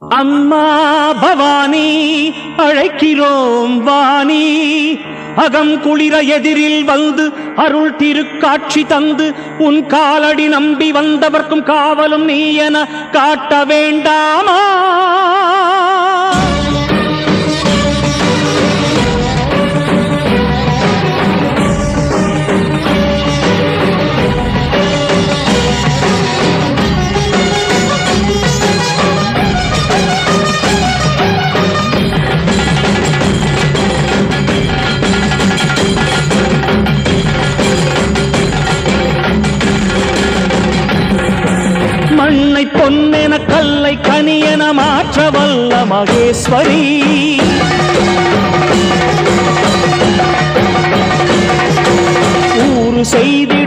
அம்மா பவானி அழைக்கிறோம் வாணி. அகம் குளிர எதிரில் வந்து அருள் திருக்காட்சி தந்து உன் காலடி நம்பி வந்தவர்க்கும் காவலும் நீ என காட்ட வேண்டாமா? மண்ணை பொன்னென கல்லை கனியென மாற்ற வல்ல மகேஸ்வரி. ஊறு செய்தி